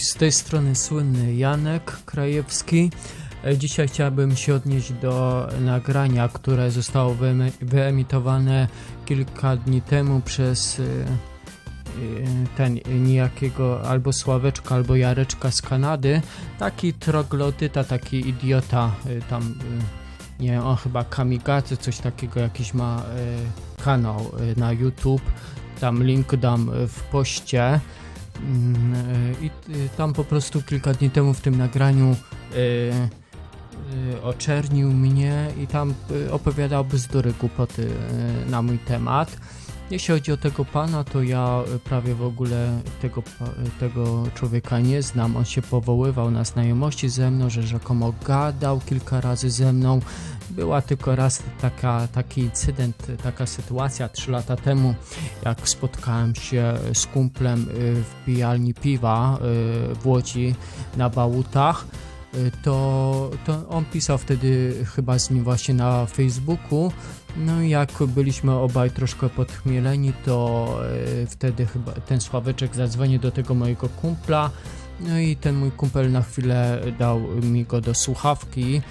Cześć, z tej strony słynny Janek Krajewski. E, Dzisiaj chciałbym się odnieść do nagrania, które zostało wyemi- wyemitowane kilka dni temu przez e, e, ten niejakiego albo Sławeczka, albo Jareczka z Kanady. Taki troglodyta, taki idiota, tam nie wiem, on chyba Kamigazy, coś takiego, jakiś ma kanał na YouTube. Tam link dam w poście. Mm, e, I y, tam po prostu kilka dni temu w tym nagraniu y, y, oczernił mnie i tam opowiadał bzdury, głupoty na mój temat. Jeśli chodzi o tego pana, to ja y, prawie w ogóle tego, y, tego człowieka nie znam. On się powoływał na znajomości ze mną, że rzekomo gadał kilka razy ze mną. Była tylko raz taka, taki incydent, taka sytuacja trzy lata temu, jak spotkałem się z kumplem y, w pijalni piwa w Łodzi na Bałutach. To, to on pisał wtedy chyba z nim właśnie na Facebooku. No i jak byliśmy obaj troszkę podchmieleni, to y, wtedy chyba ten Sławeczek zadzwonił do tego mojego kumpla. No i ten mój kumpel na chwilę dał mi go do słuchawki.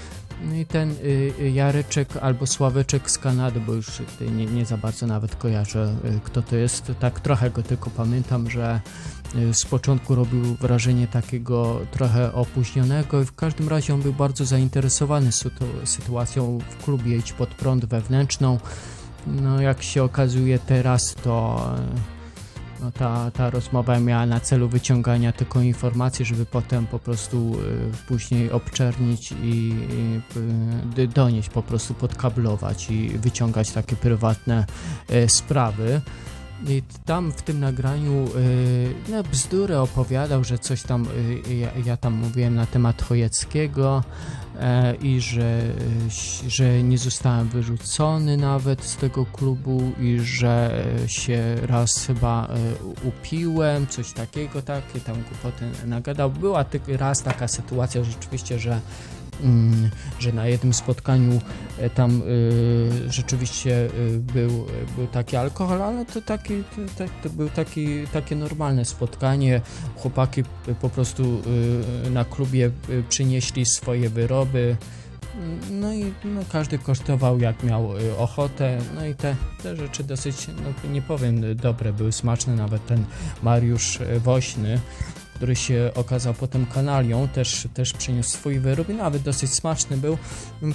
No i ten y, y, Jareczek albo Sławeczek z Kanady, bo już y, nie, nie za bardzo nawet kojarzę y, kto to jest, tak trochę go tylko pamiętam, że z początku robił wrażenie takiego trochę opóźnionego i w każdym razie on był bardzo zainteresowany sytu- sytuacją w klubie Idź Pod Prąd wewnętrzną. No jak się okazuje teraz to no ta, ta rozmowa miała na celu wyciągania tylko informacji, żeby potem po prostu y, później obczernić i, y, y, donieść, po prostu podkablować i wyciągać takie prywatne y, sprawy. I tam w tym nagraniu y, no, bzdury opowiadał, że coś tam, ja, ja tam mówiłem na temat Chojeckiego e, i że, ś- że nie zostałem wyrzucony nawet z tego klubu i że e, się raz chyba e, upiłem, coś takiego, takie tam głupoty nagadał. Była raz taka sytuacja rzeczywiście, że że na jednym spotkaniu e, tam y, rzeczywiście y, był, był taki alkohol, ale to, taki, to, to był taki, takie normalne spotkanie. Chłopaki po prostu na klubie przynieśli swoje wyroby. No i no, każdy kosztował jak miał ochotę. No i te, te rzeczy dosyć, no nie powiem, dobre były, smaczne. Nawet ten Mariusz Wośny, który się okazał potem kanalią, też, też przyniósł swój wyrób i nawet dosyć smaczny był.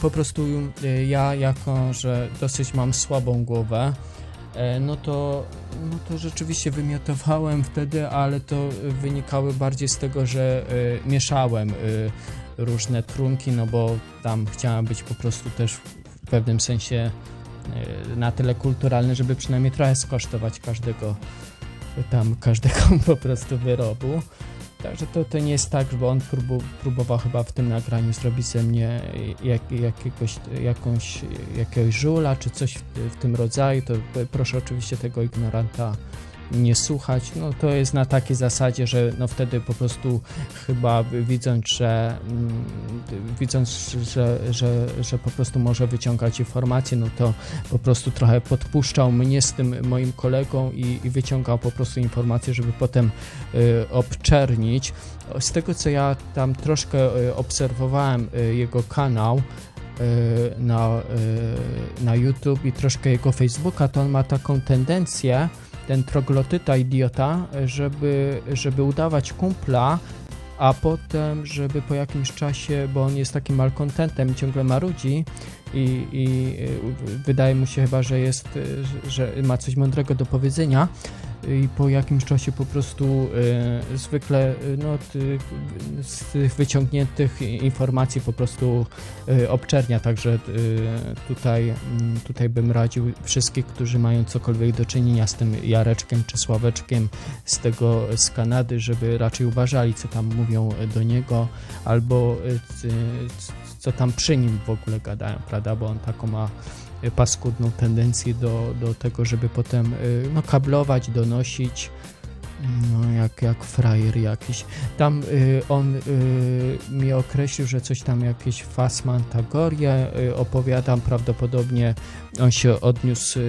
Po prostu y, ja, jako że dosyć mam słabą głowę, e, no to, no to rzeczywiście wymiotowałem wtedy, ale to wynikało bardziej z tego, że y, mieszałem y, różne trunki, no bo tam chciałem być po prostu też w pewnym sensie y, na tyle kulturalny, żeby przynajmniej trochę skosztować każdego tam każdego po prostu wyrobu. Także to, to nie jest tak, bo on próbu, próbował chyba w tym nagraniu zrobić ze mnie jak, jakiegoś, jakąś, jakiegoś żula czy coś w, w tym rodzaju. To proszę oczywiście tego ignoranta nie słuchać. No to jest na takiej zasadzie, że no wtedy po prostu chyba widząc, że mm, widząc, że, że, że po prostu może wyciągać informacje, no to po prostu trochę podpuszczał mnie z tym moim kolegą i, i wyciągał po prostu informacje, żeby potem y, obczernić. Z tego co ja tam troszkę y, obserwowałem y, jego kanał, y, na, y, na YouTube i troszkę jego Facebooka, to on ma taką tendencję, ten troglotyta idiota, żeby, żeby udawać kumpla, a potem, żeby po jakimś czasie, bo on jest takim malkontentem ciągle marudzi i, i y, wydaje mu się chyba, że jest, y, że ma coś mądrego do powiedzenia i po jakimś czasie po prostu y, zwykle y, no, ty, z tych wyciągniętych informacji po prostu y, obczernia, także y, tutaj, mm, tutaj bym radził wszystkich, którzy mają cokolwiek do czynienia z tym Jareczkiem czy Sławeczkiem z tego z Kanady, żeby raczej uważali, co tam mówią do niego, albo y, co tam przy nim w ogóle gadają, prawda, bo on taką ma y, paskudną tendencję do, do tego, żeby potem y, no, kablować, donosić, no, jak, jak frajer jakiś. Tam y, on y, mi określił, że coś tam jakieś fasmantagorię y, opowiadam, prawdopodobnie on się odniósł y,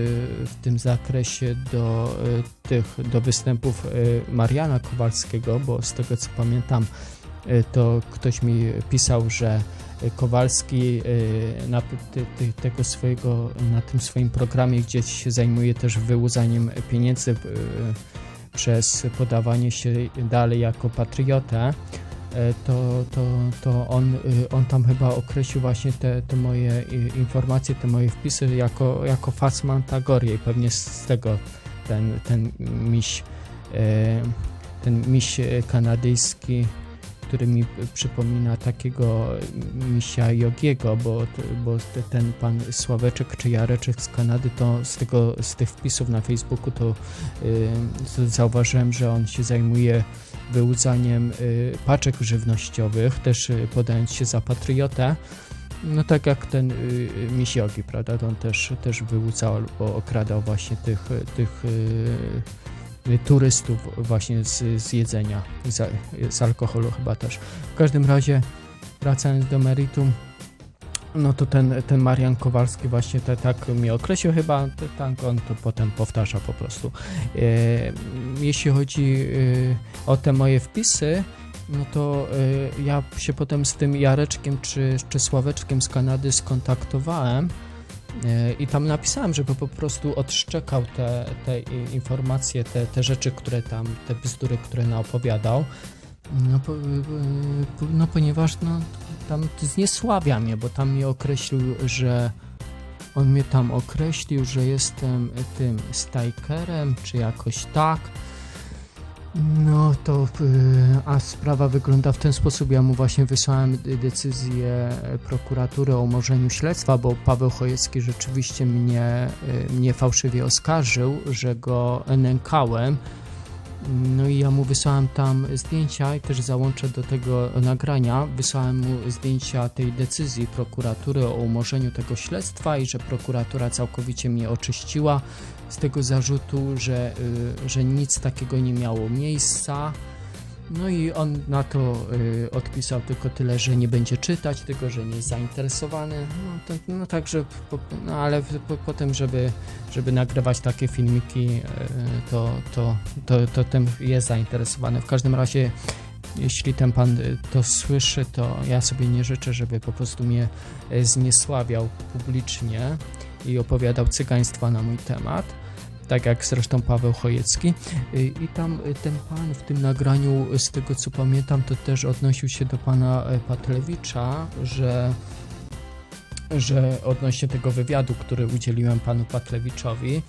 w tym zakresie do tych do występów Mariana Kowalskiego, bo z tego co pamiętam, to ktoś mi pisał, że Kowalski na tego swojego, na tym swoim programie, gdzie się zajmuje też wyłudzaniem pieniędzy przez podawanie się dalej jako patriota, E, to, to, to on, on tam chyba określił właśnie te, te moje informacje, te moje wpisy jako, jako Fasmantagorię i pewnie z tego ten, ten miś, e, ten miś kanadyjski który mi przypomina takiego misia Jogiego, bo, bo ten pan Sławeczek czy Jareczek z Kanady, to z, tego, z tych wpisów na Facebooku to, y, zauważyłem, że on się zajmuje wyłudzaniem y, paczek żywnościowych, też y, podając się za patriotę. No tak jak ten y, Misiogi, prawda, to on też, też wyłudzał albo okradał właśnie tych, tych turystów właśnie z, z jedzenia, z, z alkoholu chyba też. W każdym razie, wracając do meritum, no to ten, ten Marian Kowalski właśnie te, tak mi określił chyba, tak on to potem powtarza po prostu. E, jeśli chodzi e, o te moje wpisy, no to e, ja się potem z tym Jareczkiem czy, czy Sławeczkiem z Kanady skontaktowałem I tam napisałem, żeby po prostu odszczekał te, te informacje, te, te rzeczy, które tam, te bzdury, które naopowiadał. No, po, e, no ponieważ no, tam zniesławia mnie, bo tam mi określił, że on mnie tam określił, że jestem tym stajkerem, czy jakoś tak. No to, y, a sprawa wygląda w ten sposób. Ja mu właśnie wysłałem decyzję prokuratury o umorzeniu śledztwa, bo Paweł Chojecki rzeczywiście mnie, y, mnie fałszywie oskarżył, że go nękałem. No i ja mu wysłałem tam zdjęcia i też załączę do tego nagrania. Wysłałem mu zdjęcia tej decyzji prokuratury o umorzeniu tego śledztwa i że prokuratura całkowicie mnie oczyściła z tego zarzutu, że, y, że nic takiego nie miało miejsca. No i on na to y, odpisał tylko tyle, że nie będzie czytać, tylko że nie jest zainteresowany. No, to, no także, no, ale po, potem, żeby, żeby nagrywać takie filmiki, y, to, to, to, to ten jest zainteresowany. W każdym razie, jeśli ten pan to słyszy, to ja sobie nie życzę, żeby po prostu mnie zniesławiał publicznie i opowiadał cygaństwa na mój temat tak jak zresztą Paweł Chojecki. Y, I tam y, ten pan w tym nagraniu, z tego co pamiętam, to też odnosił się do pana e, Patlewicza, że że odnośnie tego wywiadu, który udzieliłem panu Patlewiczowi.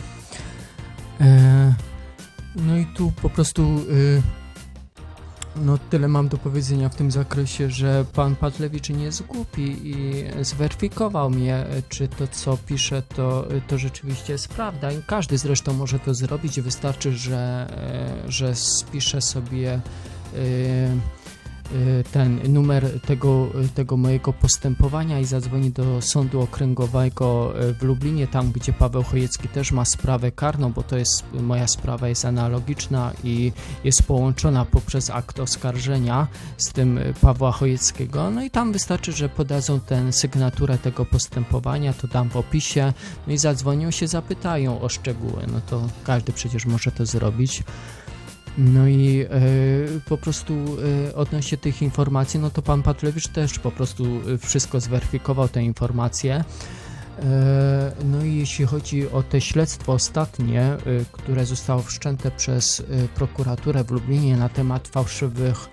E, no i tu po prostu no tyle mam do powiedzenia w tym zakresie, że pan Patlewicz nie jest głupi i zweryfikował mnie, czy to co pisze to, to rzeczywiście jest prawda. I każdy zresztą może to zrobić, wystarczy, że, e, że spisze sobie Y, ten numer tego, tego mojego postępowania i zadzwoni do sądu okręgowego y, w Lublinie, tam gdzie Paweł Chojecki też ma sprawę karną, bo to jest moja sprawa jest analogiczna i jest połączona poprzez akt oskarżenia z tym Pawła Chojeckiego. No i tam wystarczy, że podadzą tę sygnaturę tego postępowania, to dam w opisie, no i zadzwonią się, zapytają o szczegóły. No to każdy przecież może to zrobić. No i e, po prostu e, odnośnie tych informacji, no to pan Patlewicz też po prostu e, wszystko zweryfikował te informacje. No i jeśli chodzi o te śledztwo ostatnie, które zostało wszczęte przez prokuraturę w Lublinie na temat fałszywych,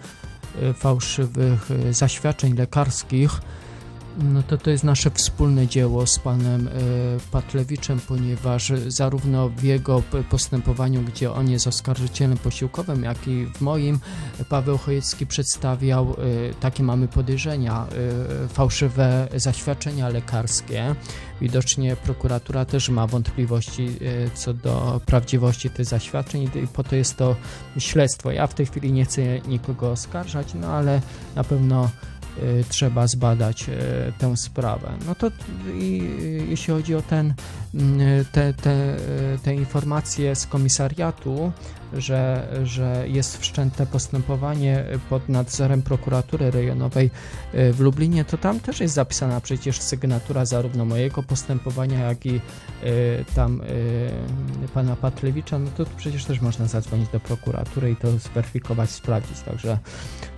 fałszywych zaświadczeń lekarskich, no to to jest nasze wspólne dzieło z panem e, Patlewiczem, ponieważ zarówno w jego postępowaniu, gdzie on jest oskarżycielem posiłkowym, jak i w moim, Paweł Chojecki przedstawiał, e, takie mamy podejrzenia, e, fałszywe zaświadczenia lekarskie. Widocznie prokuratura też ma wątpliwości co do prawdziwości tych zaświadczeń i po to jest to śledztwo. Ja w tej chwili nie chcę nikogo oskarżać, no ale na pewno trzeba zbadać y, tę sprawę. No to i, jeśli chodzi o ten, y, te, te, te informacje z komisariatu, że, że jest wszczęte postępowanie pod nadzorem prokuratury rejonowej w Lublinie, to tam też jest zapisana przecież sygnatura zarówno mojego postępowania, jak i tam pana Patlewicza, no to przecież też można zadzwonić do prokuratury i to zweryfikować, sprawdzić, także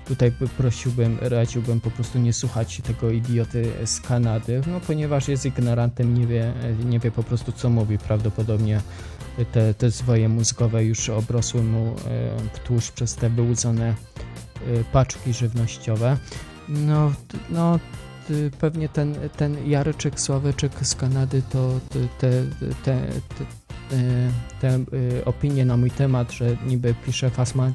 tutaj prosiłbym, radziłbym po prostu nie słuchać tego idioty z Kanady, no ponieważ jest ignorantem, nie wie, nie wie po prostu co mówi, prawdopodobnie te, te zwoje mózgowe już obrosły mu e, tłuszcz przez te wyłudzone e, paczki żywnościowe. No, no pewnie ten, ten Jareczek Sławeczek z Kanady to te, te, te, te y, opinie na mój temat, że niby piszę fasma,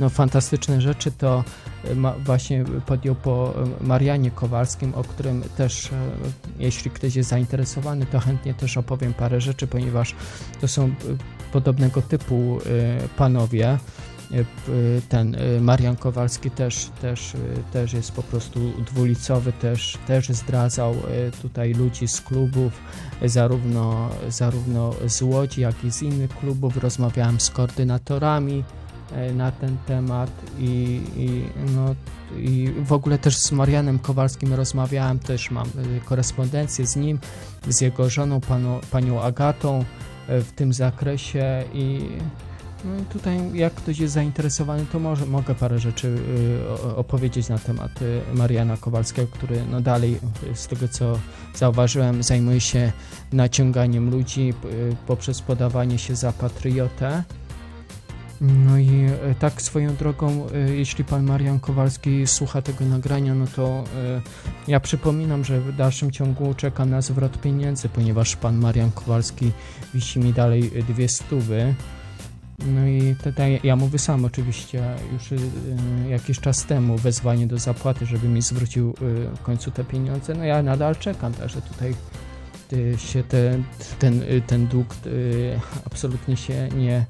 no fantastyczne rzeczy, to y, właśnie podjął po Marianie Kowalskim, o którym też, jeśli ktoś jest zainteresowany, to chętnie też opowiem parę rzeczy, ponieważ to są podobnego typu panowie. Ten e, Marian Kowalski też, też, e, też jest po prostu dwulicowy, też, też zdradzał tutaj ludzi z klubów, zarówno, zarówno z Łodzi, jak i z innych klubów. Rozmawiałem z koordynatorami na ten temat i, i, no, i w ogóle też z Marianem Kowalskim rozmawiałem, też mam korespondencję z nim, z jego żoną, panu, panią Agatą w tym zakresie i no tutaj jak ktoś jest zainteresowany, to może, mogę parę rzeczy y, opowiedzieć na temat y, Mariana Kowalskiego, który no dalej y, z tego co zauważyłem zajmuje się naciąganiem ludzi poprzez podawanie się za patriotę. No i tak swoją drogą, jeśli pan Marian Kowalski słucha tego nagrania, no to ja przypominam, że w dalszym ciągu czeka na zwrot pieniędzy, ponieważ pan Marian Kowalski wisi mi dalej dwie stówy. No i tutaj ja mówię sam oczywiście już y, jakiś czas temu wezwanie do zapłaty, żeby mi zwrócił y, w końcu te pieniądze. No ja nadal czekam, także tutaj y, się te, ten, y, ten dług absolutnie się nie,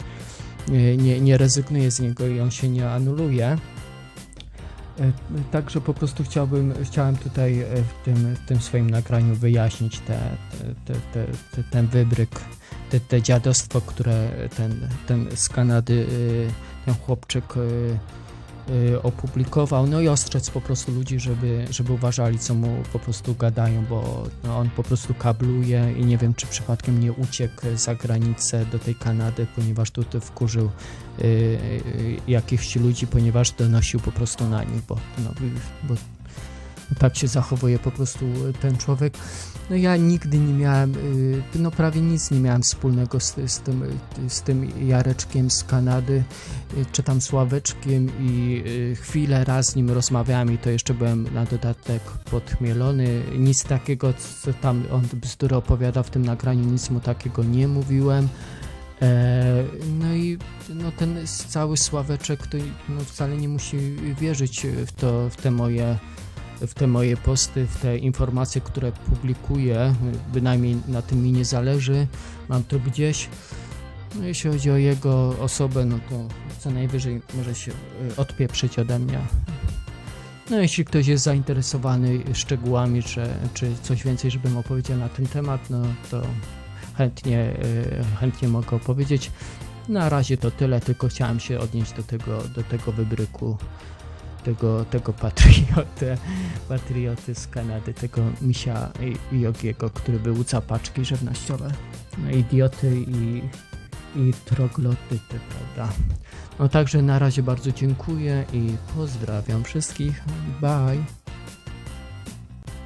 nie, nie rezygnuje z niego i on się nie anuluje. Y, także po prostu chciałbym, chciałem tutaj w tym, w tym swoim nagraniu wyjaśnić te, te, te ten wybryk te, te dziadostwo, które ten, ten z Kanady, y, ten chłopczyk y, y, opublikował, no i ostrzec po prostu ludzi, żeby, żeby uważali, co mu po prostu gadają, bo no, on po prostu kabluje i nie wiem, czy przypadkiem nie uciekł za granicę do tej Kanady, ponieważ tu wkurzył jakichś ludzi, ponieważ donosił po prostu na nich, bo, no, bo tak się zachowuje po prostu ten człowiek. No ja nigdy nie miałem, y, no prawie nic nie miałem wspólnego z, z, tym, z tym Jareczkiem z Kanady, czy tam Sławeczkiem i chwilę raz z nim rozmawiałem i to jeszcze byłem na dodatek podchmielony. Nic takiego, co tam on bzdury opowiada w tym nagraniu, nic mu takiego nie mówiłem. E, no i no ten cały Sławeczek to no, wcale nie musi wierzyć w to, w te moje w te moje posty, w te informacje, które publikuję, bynajmniej na tym mi nie zależy, mam to gdzieś. No, jeśli chodzi o jego osobę, no to co najwyżej może się y, odpieprzyć ode mnie. No jeśli ktoś jest zainteresowany szczegółami, czy, czy coś więcej, żebym opowiedział na ten temat, no to chętnie, y, chętnie mogę opowiedzieć. Na razie to tyle, tylko chciałem się odnieść do tego, do tego wybryku tego, tego patriotę, patrioty z Kanady, tego misia Jogiego, który był paczki żywnościowe. No idioty i, i troglodyty, prawda? No także na razie bardzo dziękuję i pozdrawiam wszystkich. Bye!